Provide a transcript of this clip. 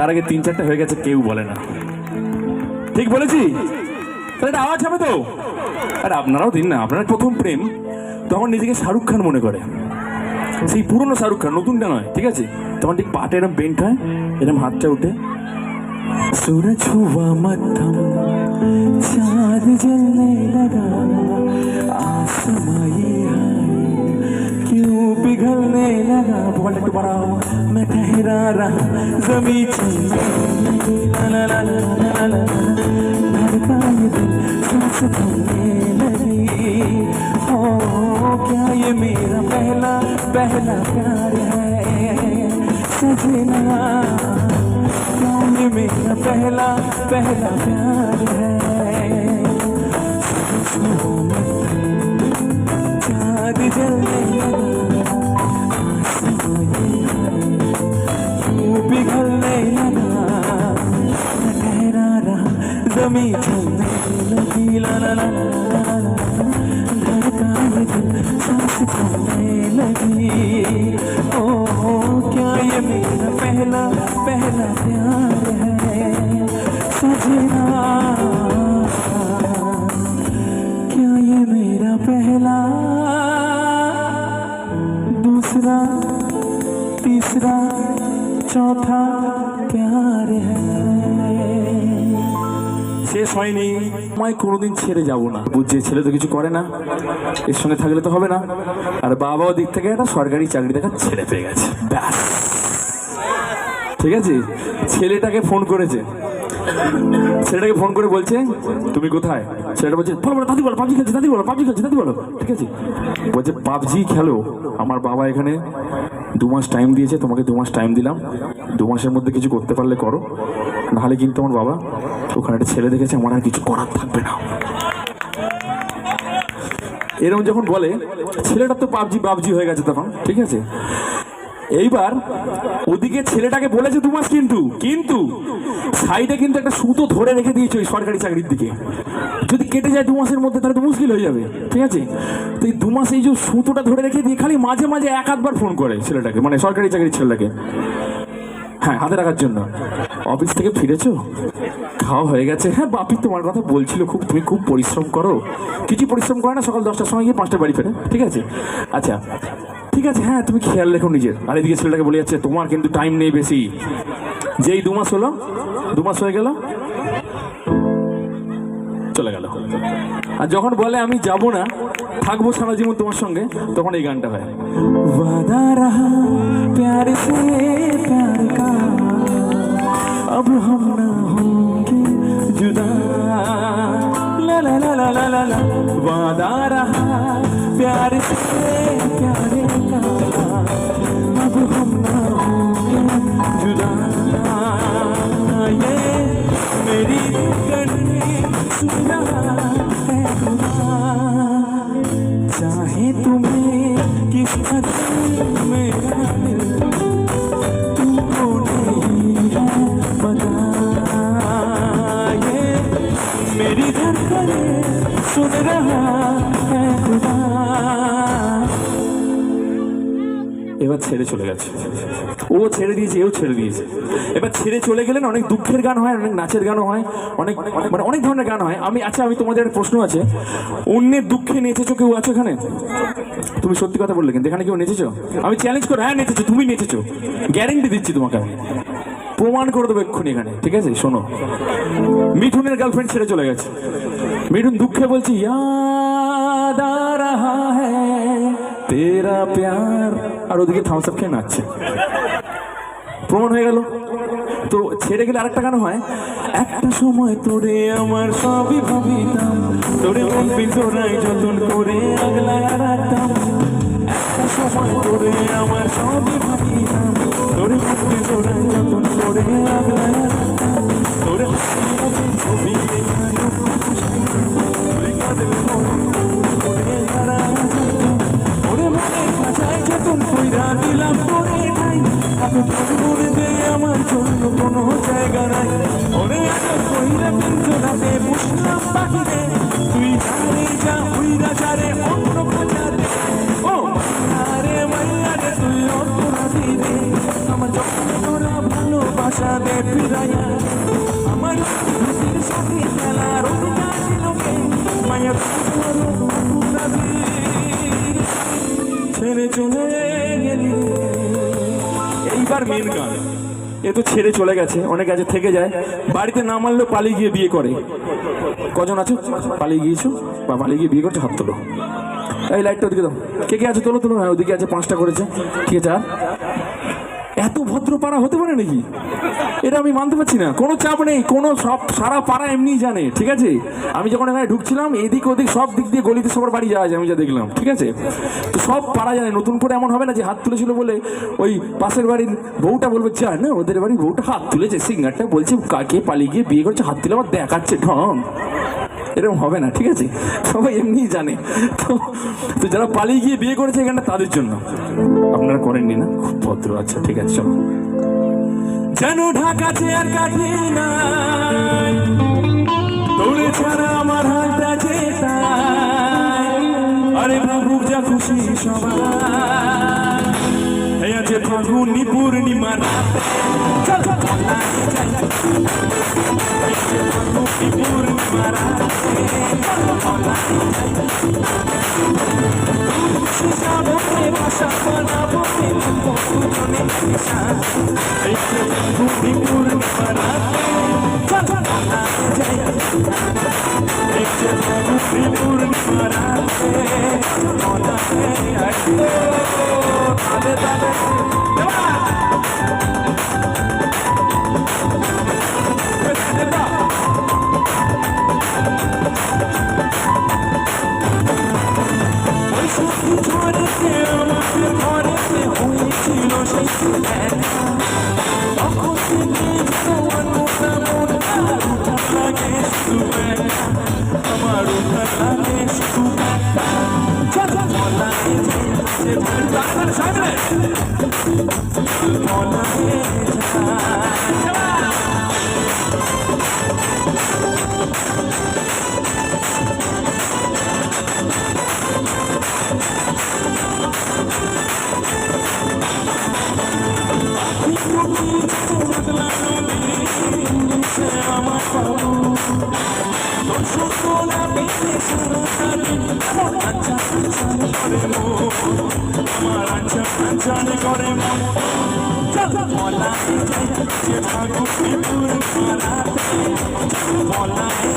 তার আগে তিন চারটা হয়ে গেছে কেউ বলে না ঠিক বলেছি তাহলে একটা আওয়াজ হবে তো আর আপনারাও দিন না আপনার প্রথম প্রেম তখন নিজেকে শাহরুখ খান মনে করে সেই পুরনো শাহরুখ খান নতুনটা নয় ঠিক আছে তখন ঠিক পাটে এরম বেন্ট হয় এরম হাতটা উঠে सूरज हुआ मध्यम चांद जलने लगा आसमां लगा बोल टू बढ़ाओ मैं ठहरा रहा जमी धड़का ये दिल सांस थमने लगी। ओ, क्या ये मेरा पहला पहला प्यार है? सजना, क्या ये मेरा पहला पहला प्यार है? चाँद जलने लगा। जमी लगी ला ला ला धड़का दिल सांस लगी ओ क्या ये मेरा पहला पहला प्यार है सजना শেষ হয়নি। আমায় কোনোদিন ছেড়ে যাব না। বুঝছে ছেলে তো কিছু করে না, এর সঙ্গে থাকলে তো হবে না। আর বাবাও দিক থেকে একটা সরকারি চাকরি দেখা ছেড়ে পেয়ে গেছে। ব্যাস। ঠিক আছে? ছেলেটাকে ফোন করেছে। ছেলেটাকে ফোন করে বলছে, তুমি কোথায়? ছেলেটা বলছে বলো বলো দাদি বলো পাবজি খেলছে, দাদি বলো পাবজি খেলছে, দাদি বলো। ঠিক আছে? বলছে পাবজি খেলো। আমার বাবা এখানে দু মাস টাইম দিয়েছে, তোমাকে দু মাস টাইম দিলাম। দু মাসের মধ্যে কিছু করতে পারলে করো। নাহলে কিন্তু আমার বাবা, ওখানে একটা ছেলে দেখেছে, আমার আর কিছু করার থাকবে না। এরকম যখন বলে, ছেলেটা তো পাবজি পাবজি হয়ে গেছে তখন, ঠিক আছে? এইবার ওদিকে ছেলেটাকে বলেছে দু মাস কিন্তু কিন্তু সাইডে কিন্তু একটা সুতো ধরে রেখে দিয়েছে ওই সরকারি চাকরির দিকে। যদি কেটে যায় দু মাসের মধ্যে, তাহলে তো মুশকিল হয়ে যাবে, ঠিক আছে? তো এই দু মাস এই যে সুতোটা ধরে রেখে দিয়ে খালি মাঝে মাঝে এক আধবার ফোন করে ছেলেটাকে মানে সরকারি চাকরির ছেলেটাকে। হ্যাঁ হাতে রাখার জন্য। অফিস থেকে ফিরেছো? খাওয়া হয়ে গেছে। হ্যাঁ বাপি তোমার কথা বলছিল খুব। তুমি খুব পরিশ্রম করো। কিছু পরিশ্রম করে না? সকাল দশটার সময় গিয়ে পাঁচটা বাড়ি ফেরে। ঠিক আছে? আচ্ছা ঠিক আছে। হ্যাঁ তুমি খেয়াল রেখো নিজের। আর এদিকে ছেলেটাকে বলে যাচ্ছে, তোমার কিন্তু টাইম নেই বেশি। যেই দু মাস হলো, দু মাস হয়ে গেল, চলে গেল। আর যখন বলে, আমি যাব না থাকবো সারা জীবন তোমার সঙ্গে তখন এই গানটা হয় वादा रहा प्यार से प्यार का अब हम ना होंगे जुदा ला ला ला ला ला ला ला वादा रहा प्यार से ছেড়ে চলে গেছে। ও ছেড়ে দিয়েছে, এও ছেড়ে দিয়েছে। এবার ছেড়ে চলে গেলেন অনেক দুঃখের গান হয়, অনেক নাচের গানও হয়, অনেক মানে অনেক ধরনের গান হয়। আমি আচ্ছা আমি তোমাদের একটা প্রশ্ন আছে। অন্যের দুঃখে নেচেছো কেউ আছো এখানে? তুমি সত্যি কথা বললে কিন্তু, এখানে কেউ নেচেছো? আমি চ্যালেঞ্জ করো হ্যাঁ নেচেছো, তুমি নেচেছো। গ্যারেন্টি দিচ্ছি তোমাকে আমি। প্রমাণ করে দেবো এক্ষুনি এখানে, ঠিক আছে? শোনো। মিঠুনের গার্লফ্রেন্ড ছেড়ে চলে গেছে। মিঠুন দুঃখে বলছি ইয়াদ আ রাহা হ্যায় তেরা প্যার আর ওদিকে থামস আপ খেয়ে নাচছে। প্রমাণ হয়ে গেল। তো ছেড়ে গেলে আরেকটা গান হয়, একটা সময় তোরে আমার সবই ভাবিতাম, তোরে মন পিছরাই যতন করে আগলা রাখতাম। একটা সময় তোরে আমার সবই ভাবিতাম, তোরে মন যতন করে আগলা রাখতাম। তোরে মুখে ছবি মনে আমার জন্য কোনো জায়গা নাই। ওরে এত কইরা কিন্তু রাতে বুঝলাম বাহিরে। তুই জানি যা হইরা যারে অন্য খাজারে ও, আরে মাইয়ারে তুই অন্য রাতি রে। আমার যখন তোরা ভালোবাসা দে ফিরাইয়া। আমার সাথে খেলার অধিকার ছিল কে? মায়া চলে গেলি। এইবার মেন গান। এ তো ছেড়ে চলে গেছে, অনেক আছে থেকে যায়। বাড়িতে না মানলেও পালিয়ে গিয়ে বিয়ে করে। কজন আছো? পালিয়ে গিয়েছো? বা পালিয়ে গিয়ে বিয়ে করছ? হাত তোলো। এই লাইটটা ওদিকে দাও। কে কে আছে? তোলো তোলো। হ্যাঁ ওদিকে আছে, পাঁচটা করেছে। ঠিক আছে, আর? ভদ্র পাড়া হতে পারে নাকি? এটা আমি মানতে পারছি না। কোনো চাপ নেই, কোনো সব সারা পাড়া এমনিই জানে, ঠিক আছে? আমি যখন এখানে ঢুকছিলাম, এদিক ওদিক সব দিক দিয়ে গলিতে সবার বাড়ি যাওয়া যায় আমি যা দেখলাম, ঠিক আছে? তো সব পাড়া জানে, নতুন করে এমন হবে না যে হাত তুলেছিল বলে ওই পাশের বাড়ির বউটা বলবে চায় না, ওদের বাড়ির বউটা হাত তুলেছে, সিঙ্গারটা বলছে, কাকে পালিয়ে গিয়ে বিয়ে করছে, হাত তুলে আবার দেখাচ্ছে, ঢং। এরকম হবে না, ঠিক আছে? সবাই এমনিই জানে। তো যারা পালিয়ে গিয়ে বিয়ে করেছে এখানটা তাদের জন্য। আপনারা করেননি না খুব ভদ্র। আচ্ছা ঠিক আছে, চলো। যেন ঢাকা চেয়ার কাঠি নাই, দৌড়ে ছাড়া আমার হাতটা আরে প্রভু যা খুশি সবাই। এই আছে ফাগুনি পূর্ণিমা রাতে চল চল চল না যাই এই যে ফাগুনি পূর্ণিমা রাতে চল চল না যাই খুশি যাব রে ভাষা বানাবো রে মনকো দুজনে একসাথে এই যে ফাগুনি পূর্ণিমা রাতে চল চল না যাই এই যে ফাগুনি পূর্ণিমা চল করে চল বলাই যাই যে ভাগু বিপুর করাতে বলাই